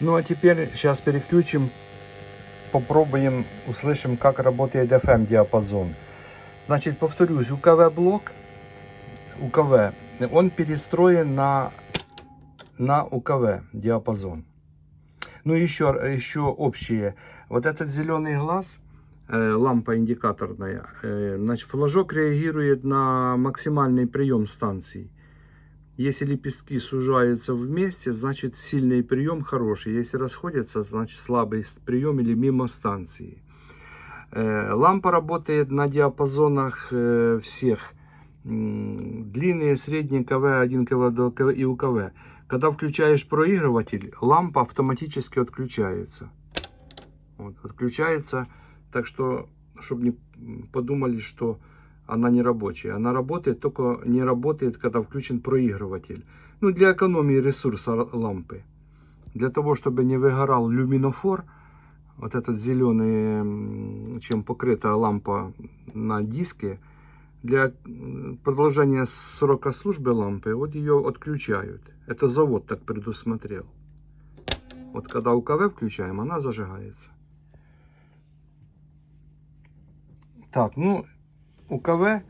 Ну а теперь сейчас переключим, попробуем, услышим, как работает FM диапазон. Значит, повторюсь, УКВ блок, УКВ, он перестроен на, на УКВ диапазон. Ну еще, еще общие. Вот этот зеленый глаз, э, лампа индикаторная, э, значит, флажок реагирует на максимальный прием станций. Если лепестки сужаются вместе, значит сильный прием хороший. Если расходятся, значит слабый прием или мимо станции. Э, Лампа работает на диапазонах э, всех. Длинные, средние КВ, 1 КВ, 2 КВ и УКВ. Когда включаешь проигрыватель, лампа автоматически отключается. Вот, отключается, так что, чтобы не подумали, что она не рабочая. Она работает, только не работает, когда включен проигрыватель. Ну, для экономии ресурса лампы. Для того, чтобы не выгорал люминофор, вот этот зеленый, чем покрыта лампа на диске, для продолжения срока службы лампы, вот ее отключают. Это завод так предусмотрел. Вот когда УКВ включаем, она зажигается. Так, ну, УКВ,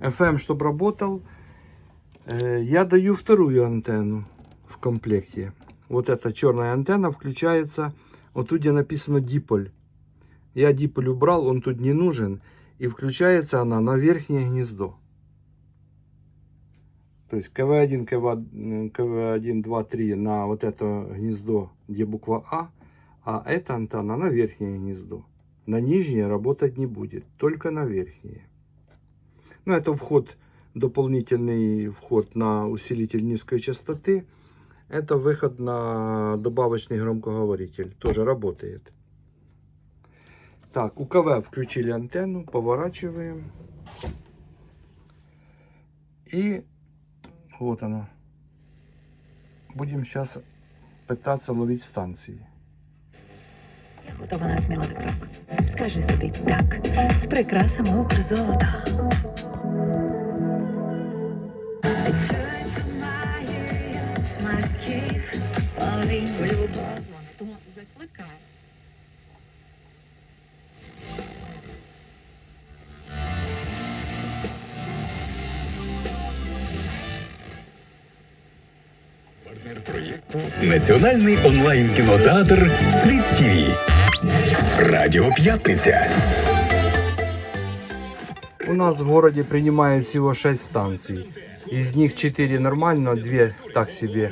FM, чтобы работал, э, я даю вторую антенну в комплекте. Вот эта черная антенна включается вот тут, где написано диполь. Я диполь убрал, он тут не нужен. И включается она на верхнее гнездо. То есть КВ1, КВ, КВ1, 2, 3 на вот это гнездо, где буква А, а эта антенна на верхнее гнездо. На нижнее работать не будет, только на верхнее. Ну, это вход, дополнительный вход на усилитель низкой частоты. Это выход на добавочный громкоговоритель. Тоже работает. Так, УКВ включили антенну, поворачиваем. И вот она. Будем сейчас пытаться ловить станции Я готова на сміливий крок. Скажи собі так, з прикрасами Укрзолота. Закликаю. Партнер проєкту Національний онлайн кінотеатр Світ ТВ. Радіо П'ятниця. У нас в городе принимает всего 6 станций. Из них 4 нормально, 2 так себе.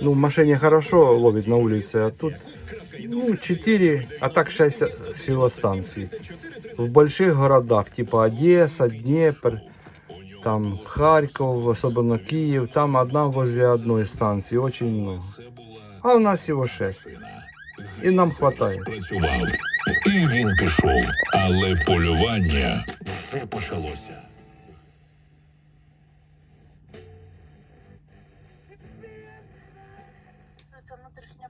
Ну, в машине хорошо ловит на улице, а тут ну, 4, а так 6 всего станций. В больших городах, типа Одесса, Днепр, там Харьков, особенно Киев, там одна возле одной станции, очень много. А у нас всего 6. И нам хватает. працював. І він пішов. Але полювання вже почалося. Це внутрішньо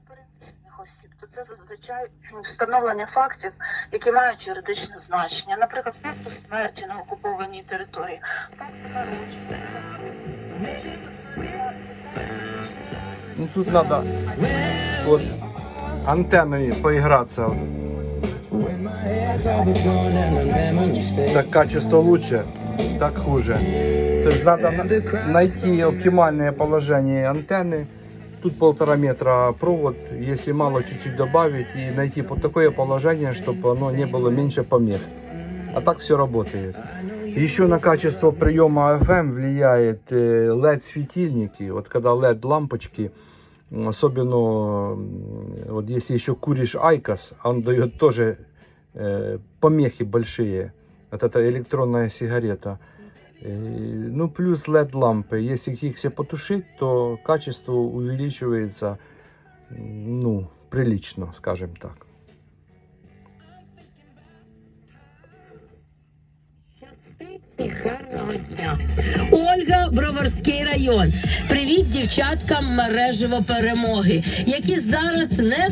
осіб, то це зазвичай встановлення фактів, які мають юридичне значення. Наприклад, факту смерті на окупованій території, факту народження. Ну тут надо вот антенной поиграться. Так качество лучше, так хуже. То есть надо на- найти оптимальное положение антенны. Тут полтора метра провод, если мало чуть-чуть добавить и найти под такое положение, чтобы оно не было меньше помех. А так все работает. Еще на качество приема FM влияет э, LED-светильники. Вот когда LED-лампочки, м, особенно м, вот если еще куришь Айкос, он дает тоже э, помехи большие. Вот это электронная сигарета. Э, Ну, плюс LED-лампы. Если их все потушить, то качество увеличивается, м, ну, прилично, скажем так. гарного дня. Ольга, Броварський район. Привіт дівчаткам мережево перемоги, які зараз не